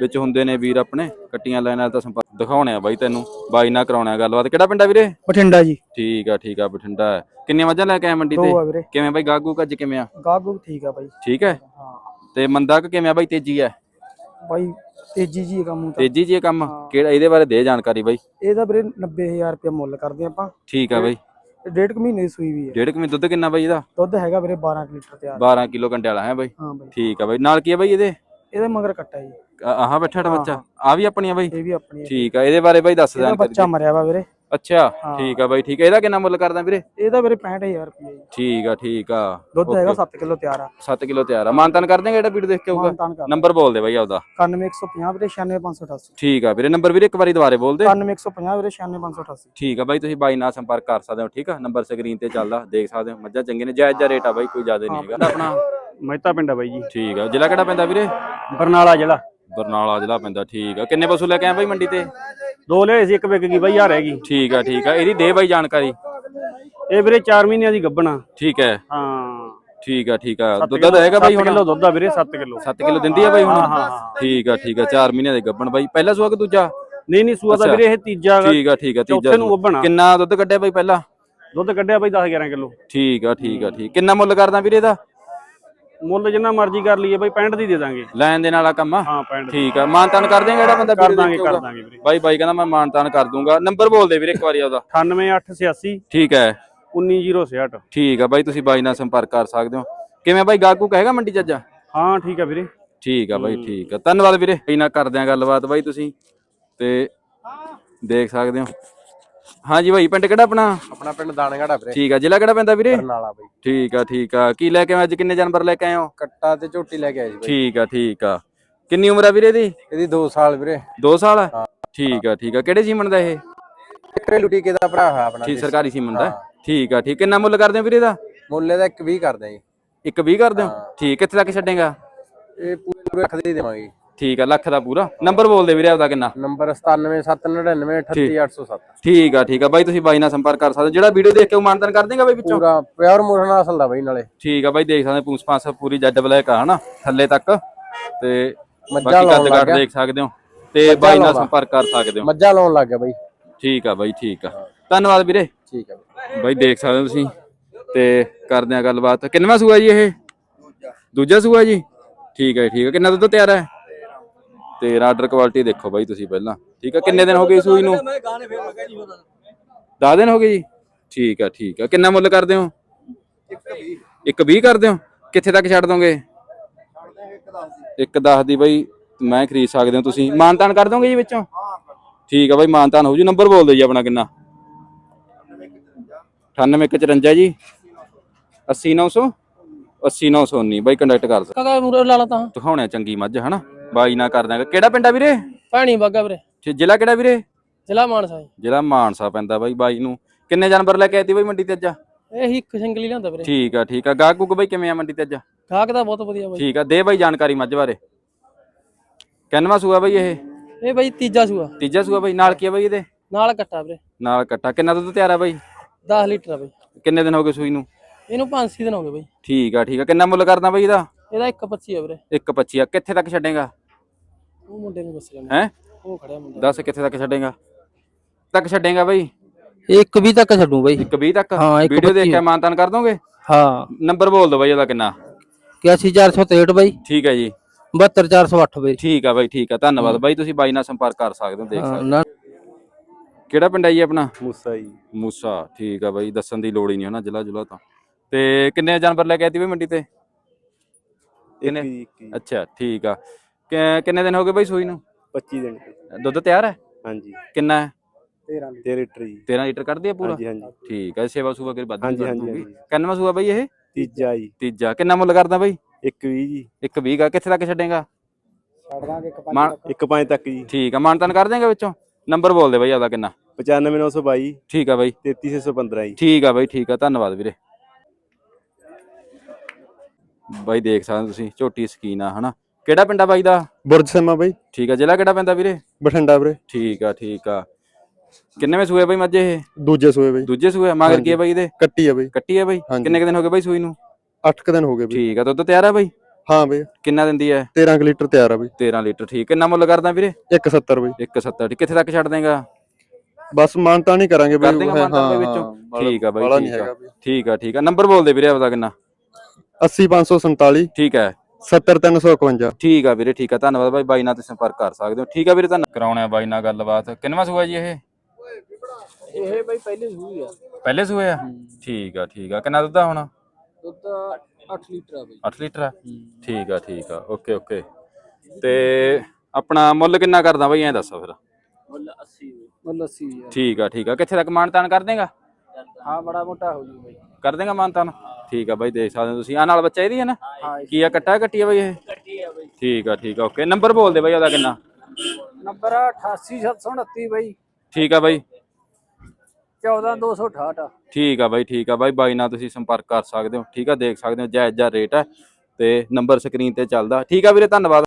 ਵਿੱਚ ਹੁੰਦੇ ਨੇ ਵੀਰ ਆਪਣੇ ਕੱਟੀਆਂ ਲੈਣ ਨਾਲ ਤਾਂ ਸੰਪਰਕ ਦਿਖਾਉਣੇ ਆ ਬਾਈ ਤੈਨੂੰ। ਬਾਈ ਨਾਲ ਕਰਾਉਣਾ ਗੱਲਬਾਤ। ਕਿਹੜਾ ਪਿੰਡ ਆ ਵੀਰੇ? ਬਠਿੰਡਾ ਜੀ। ਠੀਕ ਆ ਠੀਕ ਆ ਬਠਿੰਡਾ। ਕਿੰਨੀਆਂ ਮੱਝਾਂ ਲੈ ਕੇ ਆਏ ਮੰਡੀ ਦੋ ਆ ਤੇ ਵੀਰੇ। ਕਿਵੇਂ ਬਾਈ ਗਾਗੂ ਕੱਜ ਕਿਵੇਂ ਆ? ਗਾਗੂ ਠੀਕ ਆ ਬਾਈ। ਠੀਕ ਹੈ। ਤੇ ਮੰਦਾ ਕਿ ਕਿਵੇਂ ਆ ਬਾਈ ਤੇਜ਼ੀ ਹੈ? ਬਾਈ ਤੇਜੀ ਜੀ ਕੰਮ ਤੇਜ਼ੀ ਜੀ ਇਹ ਕੰਮ? ਕਿਹੜਾ ਇਹਦੇ ਬਾਰੇ ਦੇ ਜਾਣਕਾਰੀ ਬਾਈ? ਇਹਦਾ ਵੀਰੇ 90000 ਰੁਪਏ ਮੁੱਲ ਕਰਦੇ ਆਪਾਂ। ਠੀਕ ਆ ਬਾਈ। ਡੇਢ ਕੁ ਮਹੀਨੇ ਦੀ ਸੂਈ ਵੀ ਹੈ। ਡੇਢ ਕੁ ਮਹੀਨੇ ਦੁੱਧ ਕਿੰਨਾ ਬਾਈ ਇਹਦਾ? ਦੁੱਧ ਹੈਗਾ ਵੀਰੇ 12 ਕੁ ਲੀਟਰ ਤਿਆਰ। 12 ਕਿਲੋ ਕੰਡੇ ਵਾਲਾ ਹੈ ਬਾਈ। ਹਾਂ ਬਾਈ। ਠੀਕ ਆ ਬਾਈ। ਨਾਲ ਕੀ ਆ ਬਾਈ ਇਹਦੇ? ਇਹਦੇ ਮਗਰ ਕੱਟਾ ਜੀ। ਆਹ ਬੈਠਾ ਬੱਚਾ। ਆ ਵੀ ਆਪਣੀ ਆ ਬਾਈ? ਇਹ ਵੀ ਆਪਣੀ ਹੈ ਠੀਕ ਆ। ਇਹਦੇ ਬਾਰੇ ਬਾਈ ਦੱਸ ਜਾਣਕਾਰੀ ਬੱਚਾ ਮਰਿਆ ਵਾ ਵੀਰੇ। ਅੱਛਾ ਹਾਂ। ਠੀਕ ਆ ਬਾਈ ਠੀਕ ਆ। ਇਹਦਾ ਕਿੰਨਾ ਮੁੱਲ ਕਰਦਾ ਵੀਰੇ? ਇਹਦਾ ਵੀਰੇ 65000 ਰੁਪਏ ਠੀਕ ਆ ਠੀਕ ਆ। ਦੁੱਧ ਹੈਗਾ 7 ਕਿਲੋ ਤਿਆਰ ਆ। 7 ਕਿਲੋ ਤਿਆਰ ਆ। ਮਾਨਤਨ ਕਰ ਦੇਂਗੇ ਜਿਹੜਾ ਵੀਡੀਓ ਦੇਖ ਕੇ ਆਊਗਾ? ਮਾਨਤਾਨ ਕਰ ਨੰਬਰ ਬੋਲ ਦੇ ਬਾਈ ਆਪਦਾ। 9150 ਵੀਰੇ 96588 ਠੀਕ ਆ ਵੀਰੇ ਨੰਬਰ ਵੀਰੇ ਇੱਕ ਵਾਰੀ ਦੁਬਾਰੇ ਬੋਲ ਦੇ। 9150 ਵੀਰੇ 96588 ਠੀਕ ਆ ਬਾਈ ਤੁਸੀਂ ਬਾਈ ਨਾਲ ਸੰਪਰਕ ਕਰ ਸਕਦੇ ਹੋ ਠੀਕ ਆ? ਨੰਬਰ ਸਕਰੀਨ ਤੇ ਚੱਲਦਾ ਦੇਖ ਸਕਦੇ ਹੋ। ਮੱਝਾਂ ਚੰਗੀਆਂ ਨੇ ਜਾਇਜ਼ ਜਿਹਾ ਰੇਟ ਆ ਬਾਈ ਕੋਈ ਜ਼ਿਆਦਾ ਨਹੀਂ ਹੈਗਾ। ਆਪਣਾ ਮਹਿਤਾ ਪਿੰਡ ਆ ਬਾਈ ਜੀ। ਠੀਕ ਆ ਜ਼ਿਲ੍ਹਾ ਕਿਹੜਾ ਪੈਂਦਾ ਵੀਰੇ? ਬਰਨਾਲਾ ਜ਼ਿਲ੍ਹਾ। ਬਰਨਾਲਾ ਜ਼ਿਲ੍ਹਾ ਪੈਂਦਾ ਠੀਕ ਆ। ਕਿੰਨੇ ਪਸ਼ੂ ਲੈ ਕੇ ਆਏ ਬਾਈ ਮੰਡੀ ਤੇ? ਦੋ ਲਿਆਏ ਸੀ ਇੱਕ ਵਿਕ ਗਈ ਬਾਈ ਆ ਰਹਿ ਗਈ। ਠੀਕ ਆ ਠੀਕ ਆ। ਇਹਦੀ ਦੇ ਬਾਈ ਜਾਣਕਾਰੀ? ਇਹ ਵੀਰੇ 4 ਮਹੀਨਿਆਂ ਦੀ ਗੱਬਣਾ ਠੀਕ ਹੈ। ਹਾਂ। ਠੀਕ ਆ ਠੀਕ ਆ। ਦੁੱਧ ਦਾ ਹੈਗਾ ਬਾਈ ਹੁਣ? ਕਿਲੋ ਦੁੱਧ ਆ ਵੀਰੇ 7 ਕਿਲੋ। 7 ਕਿਲੋ ਦਿੰਦੀ ਆ ਬਾਈ ਹੁਣ? ਠੀਕ ਆ ਠੀਕ ਆ। 4 ਮਹੀਨਿਆਂ ਦੇ ਗੱਬਣ ਬਾਈ। ਪਹਿਲਾ ਸੂਆ ਕਿ ਦੂਜਾ? ਨਹੀਂ ਨਹੀਂ ਸੂਆ ਅੱਛਾ। ਵੀਰੇ ਇਹ ਤੀਜਾ। ਠੀਕ ਆ ਠੀਕ ਆ ਤੀਜਾ। ਗੱਭਣ। ਕਿੰਨਾ ਦੁੱਧ ਕੱਢਿਆ ਬਾਈ ਪਹਿਲਾ? ਦੁੱਧ ਕੱਢਿਆ ਬਾਈ 10 11 ਕਿਲੋ। ਠੀਕ ਆ ਠੀਕ ਆ ਠੀਕ। ਕਿੰਨਾ ਮੁੱਲ ਕਰਦਾ ਵੀਰੇ ਇਹਦਾ? ਮੁੱਲ ਜਿੰਨਾ ਮਰਜ਼ੀ ਕਰ ਲਈਏ ਬਾਈ 65 ਦੀ ਦੇ ਦਾਂਗੇ। ਲੈਣ ਦੇਣ ਵਾਲਾ ਕੰਮ ਆ? ਹਾਂ 65 ਠੀਕ ਆ। ਮਾਨਤਾਨ ਕਰ ਦੇਂਗੇ ਜਿਹੜਾ ਬੰਦਾ ਕਰ ਦਾਂਗੇ ਕਰ। ਦਾਂਗੇ ਵੀਰੇ। ਬਾਈ ਬਾਈ ਕਹਿੰਦਾ ਮੈਂ ਮਾਨਤਾਨ ਕਰ ਦੂੰਗਾ। ਨੰਬਰ ਬੋਲ ਦੇ ਵੀਰੇ ਇੱਕ ਵਾਰੀ ਆਪਦਾ 98886 ਠੀਕ ਹੈ। 19066 ਠੀਕ ਆ ਬਾਈ ਤੁਸੀਂ ਬਾਈ ਨਾਲ ਸੰਪਰਕ ਕਰ ਸਕਦੇ ਹੋ। ਕਿਵੇਂ ਬਾਈ ਗਾਗੂ ਕਹੇਗਾ ਮੰਡੀ ਚ ਅੱਜ? ਹਾਂ ਠੀਕ ਆ ਵੀਰੇ। ਠੀਕ ਆ ਬਾਈ ਠੀਕ ਆ। ਧੰਨਵਾਦ ਵੀਰੇ। ਇਹਨਾਂ ਕਰਦੇ ਆ ਗੱਲਬਾਤ ਬਾਈ ਤੁਸੀਂ। ਤੇ ਦੇਖ ਸਕਦੇ ਹੋ। ਹਾਂਜੀ ਬਾਈ ਪਿੰਡ ਕਿਹੜਾ ਆਪਣਾ? ਆਪਣਾ ਪਿੰਡ ਦਾਣਗੜਾ ਵੀਰੇ। ਠੀਕ ਆ ਜ਼ਿਲ੍ਹਾ ਕਿਹੜਾ ਪੈਂਦਾ ਵੀਰੇ? ਬਰਨਾਲਾ ਬਾਈ। ਠੀਕ ਆ ਠੀਕ ਆ। ਕੀ ਲੈ ਕੇ ਆਏ ਅੱਜ? ਕਿੰਨੇ ਜਾਨਵਰ ਲੈ ਕੇ ਆਏ ਹੋ? ਕੱਟਾ ਤੇ ਝੋਟੀ ਲੈ ਕੇ ਆਏ ਜੀ ਬਾਈ। ਠੀਕ ਆ ਠੀਕ ਆ। ਕਿੰਨੀ ਉਮਰ ਆ ਵੀਰੇ ਇਹਦੀ? ਇਹਦੀ 2 ਸਾਲ ਵੀਰੇ। 2 ਸਾਲ? ਆ? ਠੀਕ ਆ ਠੀਕ ਆ। ਕਿਹੜੇ ਸੀਮਨ ਦਾ ਇਹ? ਘਰੇਲੂ ਟੀਕੇ ਦਾ ਭਰਾ ਹੈ ਆਪਣਾ ਠੀਕ ਸਰਕਾਰੀ ਸੀਮਨ ਦਾ। ਠੀਕ ਆ ਠੀਕ। ਕਿੰਨਾ ਮੁੱਲ ਕਰਦੇ ਹੋ ਵੀਰੇ ਇਹਦਾ? ਮੁੱਲ ਇਹਦਾ 1 20 ਕਰਦੇ ਜੀ। ਇੱਕ 20 ਕਰਦੇ ਹੋ? ਠੀਕ ਕਿੱਥੇ ਤੱਕ ਛੱਡੇਗਾ? ਇਹ ਪੂਰੇ ਰੱਖ ਦੇ ਦੇਵਾਂਗੇ। ਠੀਕ ਆ ਲੱਖ ਦਾ ਪੂਰਾ। ਨੰਬਰ ਬੋਲ ਦੇ ਵੀਰੇ ਆਪਦਾ ਕਿੰਨਾ? ਨੰਬਰ 9779938807 ਠੀਕ ਆ ਠੀਕ ਆ। ਬਾਈ ਤੁਸੀਂ ਬਾਈ ਨਾਲ ਸੰਪਰਕ ਕਰ ਸਕਦੇ। ਜਿਹੜਾ ਵੀਡੀਓ ਦੇਖ ਕੇ ਉਹ ਮਾਨਤਨ ਕਰ ਦੇਗਾ ਬਾਈ ਵਿੱਚੋਂ ਪੂਰਾ ਪਿਓਰ ਮੁਰਨਾ ਅਸਲ ਦਾ ਬਾਈ ਨਾਲੇ। ਠੀਕ ਆ ਬਾਈ ਦੇਖ ਸਕਦੇ ਪੂੰਛ ਪਾਸ ਪੂਰੀ ਜੱਡ ਬਲੈਕ ਆ ਹਨਾ? ਥੱਲੇ ਤੱਕ। ਤੇ ਮੱਝਾਂ ਬਾਕੀ ਲਾਉਣ ਕੱਦ ਲੱਗ ਕੱਟ। ਦੇਖ ਸਕਦੇ ਹੋ। ਤੇ ਬਾਈ ਨਾਲ। ਸੰਪਰਕ ਕਰ ਸਕਦੇ ਹੋ। ਮੱਝਾਂ ਲਾਉਣ ਲੱਗ ਗਿਆ ਬਾਈ। ਠੀਕ ਆ ਬਾਈ ਠੀਕ ਆ। ਧੰਨਵਾਦ ਵੀਰੇ। ਠੀਕ ਆ ਬਾਈ। ਬਾਈ ਦੇਖ ਸਕਦੇ ਹੋ ਤੁਸੀਂ। ਤੇ ਕਰਦੇ ਆ ਗੱਲਬਾਤ। ਕਿੰਨਵਾ ਸੂਆ ਜੀ ਇਹ? ਦੂਜਾ ਸੂਆ ਜੀ? ਠੀਕ ਹੈ ਠੀਕ ਹੈ ਕਿੰਨਾ ਦੁੱਧ ਤਿਆਰ ਹੈ? ਤੇ ਆਰਡਰ ਕੁਆਲਿਟੀ ਦੇਖੋ ਬਾਈ ਤੁਸੀਂ ਪਹਿਲਾਂ। ਠੀਕ ਹੈ ਕਿੰਨੇ ਦਿਨ ਹੋ ਗਏ ਸੂਈ ਨੂੰ? 10 ਦਿਨ ਹੋ ਗਏ ਜੀ? ਠੀਕ ਆ ਠੀਕ ਆ। ਕਿੰਨਾ ਮੁੱਲ ਕਰਦੇ ਹੋ? ਇੱਕ 20 ਕਰਦੇ ਹੋ? ਕਿੱਥੇ ਤੱਕ ਛੱਡ ਦੋਗੇ? ਇੱਕ 10 ਦੀ ਬਾਈ ਮੈਂ ਖਰੀਦ ਸਕਦੇ ਹੋ ਤੁਸੀਂ। ਮਾਨਤਾਨ ਕਰ ਦੋਗੇ ਜੀ ਵਿੱਚੋਂ? ਠੀਕ ਆ ਬਾਈ ਮਾਨਤਾਨ ਹੋ ਜੂ। ਨੰਬਰ ਬੋਲ ਦਿਓ ਜੀ ਆਪਣਾ ਕਿੰਨਾ? 9854 ਜੀ। 80900 80919 ਬਾਈ ਕੰਟੈਕਟ ਕਰ ਸਕਦੇ ਕਾਕਾ ਮੂਰੇ ਲਾ ਲਾ ਤਾਂ। ਦਿਖਾਉਣਾ ਚੰਗੀ ਮੱਝ ਹਨਾ? ਬਾਈ ਨਾ ਕਰ ਦਾਂਗੇ ਕਿਹੜਾ ਪਿੰਡ ਆ ਵੀਰੇ? ਪਾਣੀ ਬਾਗਾ ਵੀਰੇ। ਠੀਕ, ਜ਼ਿਲ੍ਹਾ ਕਿਹੜਾ ਵੀਰੇ? ਜ਼ਿਲ੍ਹਾ ਮਾਨਸਾ ਜੀ। ਜ਼ਿਲ੍ਹਾ ਮਾਨਸਾ ਪੈਂਦਾ ਬਾਈ ਬਾਈ ਨੂੰ। ਕਿੰਨੇ ਜਾਨਵਰ ਲੈ ਕੇ ਆਈ ਤੀ ਬਾਈ ਮੰਡੀ ਤੇ ਅੱਜ? ਇਹ ਇੱਕ ਸਿੰਗਲ ਹੀ ਲਿਆਂਦਾ ਵੀਰੇ। ਠੀਕ ਆ ਠੀਕ ਆ। ਗਾਹਕ ਗੁੱਗ ਬਾਈ ਕਿਵੇਂ ਆ ਮੰਡੀ ਤੇ ਅੱਜ? ਗਾਹਕ ਦਾ ਬਹੁਤ ਵਧੀਆ ਬਾਈ। ਠੀਕ ਆ ਦੇ ਬਾਈ ਜਾਣਕਾਰੀ ਮੱਝ ਬਾਰੇ। ਕਿੰਨਵਾ ਸੂਆ ਬਾਈ ਇਹ? ਇਹ ਬਾਈ ਤੀਜਾ ਸੂਆ। ਤੀਜਾ ਸੂਆ ਬਾਈ ਨਾਲ ਕੀ ਆ ਬਾਈ ਇਹਦੇ? ਨਾਲ ਕੱਟਾ ਵੀਰੇ। ਨਾਲ ਕੱਟਾ। ਕਿੰਨਾ ਦੁੱਧ ਤਿਆਰ ਆ ਬਾਈ? 10 ਲੀਟਰ ਆ ਬਾਈ। ਕਿੰਨੇ ਦਿਨ ਹੋ ਗਏ ਸੂਈ ਨੂੰ? ਇਹਨੂੰ 5-6 ਦਿਨ ਹੋ ਗਏ ਬਾਈ। ਠੀਕ ਆ ਠੀਕ ਆ। ਕਿੰਨਾ ਮੁੱਲ ਕਰਦਾ ਬਾਈ ਇਹਦਾ? ਇਹਦਾ 1.25 ਆ ਵੀਰੇ। 1.25 ਆ। ਕਿੱਥੇ ਤੱਕ ਛੱਡੇਗਾ? ਉਹ ਮੁੰਡੇ ਨੂੰ ਦੱਸ ਲੈਣਾ ਹੈ? ਉਹ ਖੜਿਆ ਮੁੰਡਾ। ਦੱਸ ਕਿੱਥੇ ਤੱਕ ਛੱਡੇਗਾ? ਤੱਕ ਛੱਡੇਗਾ ਬਾਈ? ਇੱਕ 20 ਤੱਕ ਛੱਡੂ ਬਾਈ। ਇੱਕ 20 ਤੱਕ? ਹਾਂ, ਇੱਕ ਵੀਡੀਓ ਦੇਖ ਪੱਚੀ। ਕੇ ਮਾਨਤਾਨ ਕਰ ਦੋਗੇ? ਹਾਂ। ਨੰਬਰ ਬੋਲ ਦਿਓ ਬਾਈ ਉਹਦਾ ਕਿੰਨਾ? 81463 ਬਾਈ। ਠੀਕ ਹੈ ਜੀ। 72408 ਬਾਈ। ਠੀਕ ਆ ਬਾਈ ਠੀਕ ਆ। ਧੰਨਵਾਦ ਬਾਈ ਤੁਸੀਂ ਬਾਈ ਨਾਲ ਸੰਪਰਕ ਕਰ ਸਕਦੇ ਹੋ ਦੇਖ ਸਕਦੇ ਹੋ। ਨਾ ਕਿਹੜਾ ਪਿੰਡ ਹੈ ਜੀ ਆਪਣਾ? ਮੂਸਾ ਜੀ। ਮੂਸਾ ਠੀਕ ਆ ਬਾਈ ਦੱਸਣ ਦੀ ਲੋੜ ਹੀ ਨਹੀਂ ਹਨਾ ਜ਼ਿਲ੍ਹਾ ਜ਼ਿਲ੍ਹਾ ਤਾਂ। ਤੇ ਕਿੰਨੇ ਜਾਨਵਰ ਲੈ ਕੇ ਆਏ ਤੀ ਬਈ ਮੰਡੀ ਤੇ? ਕਿੰਨੇ? ਅੱਛਾ ਠੀਕ ਆ। ਕਿ- ਕਿੰਨੇ ਦਿਨ ਹੋ ਗਏ ਬਾਈ ਸੂਈ ਨੂੰ? 25 ਦਿਨ। ਦੁੱਧ ਤਿਆਰ ਹੈ? ਹਾਂਜੀ। ਕਿੰਨਾ ਹੈ? 13 13 ਲੀਟਰ ਜੀ। 13 ਲੀਟਰ ਕੱਢਦੀ ਆ ਪੂਰਾ? ਹਾਂਜੀ ਹਾਂਜੀ। ਠੀਕ ਆ ਸੇਵਾ ਸੂਵਾ ਕਰ ਵੱਧ ਹਾਂਜੀ, ਹਾਂਜੀ, ਹਾਂਜੀ। ਕਿੰਨਵਾਂ ਸੂਆ ਬਾਈ ਇਹ? ਤੀਜਾ ਜੀ। ਤੀਜਾ। ਕਿੰਨਾ ਮੁੱਲ ਕਰਦਾ ਬਾਈ? 120 ਜੀ। ਇੱਕ 20 ਦਾ ਕਿੱਥੇ ਤੱਕ ਛੱਡੇਗਾ? ਛੱਡ ਦਾਂਗੇ ਇੱਕ ਮਾਨ 1 5 ਤੱਕ ਜੀ। ਠੀਕ ਆ ਮਾਨਤਨ ਕਰ ਦੇਂਗੇ ਵਿੱਚੋਂ? ਨੰਬਰ ਬੋਲ ਦੇ ਬਾਈ ਆਦਾ ਕਿੰਨਾ? 95922 ਠੀਕ ਆ ਬਾਈ। 33615 ਜੀ। ਠੀਕ ਆ ਬਾਈ ਠੀਕ ਆ। ਧੰਨਵਾਦ ਵੀਰੇ। ਬਾਈ ਦੇਖ ਸਕਦੇ ਹੋ ਤੁਸੀਂ ਝੋਟੀ ਸਕੀਨ ਆ ਹਨਾ? ਕਿਹੜਾ ਪਿੰਡ ਆ ਬਾਈ ਦਾ? ਬੁਰਜ ਸੇਮਾ ਬਾਈ। ਠੀਕ ਆ ਜ਼ਿਲ੍ਹਾ ਕਿਹੜਾ ਪੈਂਦਾ ਵੀਰੇ? ਬਠਿੰਡਾ ਵੀਰੇ। ਠੀਕ ਆ ਠੀਕ ਆ। ਕਿੰਨੇਵੇਂ ਸੂਏ ਬਾਈ ਮੱਝ ਇਹ? ਦੂਜੇ ਸੂਏ ਬਾਈ। ਦੂਜੇ ਸੂਏ ਮਗਰ ਕੀ ਆ ਬਾਈ ਦੇ ਕੱਟੀ ਆ ਬਾਈ। ਕੱਟੀ ਆ ਬਾਈ? ਹਾਂਜੀ। ਕਿੰਨੇ ਕੁ ਦਿਨ ਹੋ ਗਏ ਬਾਈ ਸੂਈ ਨੂੰ? 8 ਕ ਦਿਨ ਹੋ ਗਏ ਬਾਈ। ਠੀਕ ਆ ਦੁੱਧ ਤਿਆਰ ਆ ਬਾਈ? ਹਾਂ ਬਾਈ। ਕਿੰਨਾ ਦਿੰਦੀ ਹੈ 13 ਕੁ ਲੀਟਰ ਤਿਆਰ ਆ ਬਾਈ। 13 ਲੀਟਰ ਠੀਕ। ਕਿੰਨਾ ਮੁੱਲ ਕਰਦਾ ਵੀਰੇ? 170 ਬਾਈ। 170 ਠੀਕ। ਕਿੱਥੇ ਤੱਕ ਛੱਡ ਦੇਗਾ? ਬਸ ਮਾਨਤਾ ਨਹੀਂ ਕਰਾਂਗੇ ਬਾਈ। ਕਰ ਦੇਂਗਾ ਦੇ ਵਿੱਚੋਂ? ਠੀਕ ਆ ਬਾਈ, ਬਾਲਾ ਠੀਕ ਆ। ਹੈਗਾ ਬਾਈ। ਠੀਕ ਆ ਠੀਕ ਆ। ਨੰਬਰ ਬੋਲ ਦੇ ਵੀਰੇ ਆਪਦਾ ਕਿੰਨਾ? 80547 ਠੀਕ ਹੈ 70351 ਠੀਕ ਆ ਵੀਰੇ ਠੀਕ ਆ। ਧੰਨਵਾਦ ਬਾਈ ਬਾਈ ਨਾਲ ਤੁਸੀਂ ਸੰਪਰਕ ਕਰ ਸਕਦੇ ਹੋ। ਠੀਕ ਆ ਵੀਰੇ ਧੰਨ ਕਰਾਉਣਾ ਬਾਈ ਨਾਲ ਗੱਲਬਾਤ। ਕਿੰਨਵਾਂ ਸੂਆ ਜੀ ਇਹ? ਇਹ ਬਾਈ ਪਹਿਲੇ ਸੂਈ ਆ। ਪਹਿਲੇ ਸੂਏ ਆ? ਠੀਕ ਆ ਠੀਕ ਆ। ਕਿੰਨਾ ਦੁੱਧ ਆ ਹੁਣ? ਦੁੱਧ 8 ਲੀਟਰ ਆ ਬਾਈ। 8 ਲੀਟਰ ਆ? ਠੀਕ ਆ ਠੀਕ ਆ। Okay okay. ਤੇ ਆਪਣਾ ਮੁੱਲ ਕਿੰਨਾ ਕਰਦਾ ਬਾਈ? ਐਂ ਦੱਸੋ ਫਿਰ। ਮੁੱਲ 80 ਮੁੱਲ 80 ਆ। ਠੀਕ ਆ ਠੀਕ ਆ। ਕਿੱਥੇ ਤੱਕ ਮਾਨਤਾਨ ਕਰ ਦੇਗਾ? ਹਾਂ ਬੜਾ ਮੋਟਾ ਹੋ ਜੂ ਬਾਈ। ਕਰ ਦੇਗਾ ਮਾਨਤਾਨ? ਠੀਕ ਆ ਬਾਈ ਦੇਖ ਸਕਦੇ ਹੋ ਤੁਸੀਂ। ਆ ਨਾਲ ਬੱਚਾ ਇਹਦੀ ਹੈ ਨਾ? ਹਾਂ ਕੀ ਆ ਕੱਟਾ ਕੱਟੀ ਆ ਬਾਈ ਇਹ? ਕੱਟੀ ਆ ਬਾਈ। ਠੀਕ ਆ ਠੀਕ ਆ ਓਕੇ। ਨੰਬਰ ਬੋਲ ਦੇ ਬਾਈ ਉਹਦਾ ਕਿੰਨਾ? ਨੰਬਰ 88729 ਬਾਈ। ਠੀਕ ਆ ਬਾਈ। 14268 ਠੀਕ ਆ ਬਾਈ ਠੀਕ ਆ ਬਾਈ। ਬਾਈ ਨਾਲ ਤੁਸੀਂ ਸੰਪਰਕ ਕਰ ਸਕਦੇ ਹੋ। ਠੀਕ ਆ ਦੇਖ ਸਕਦੇ ਹੋ ਜਾਇਜ਼ ਜਾ ਰੇਟ ਹੈ। ਤੇ ਨੰਬਰ ਸਕਰੀਨ ਤੇ ਚੱਲਦਾ। ਠੀਕ ਆ ਵੀਰੇ ਧੰਨਵਾਦ।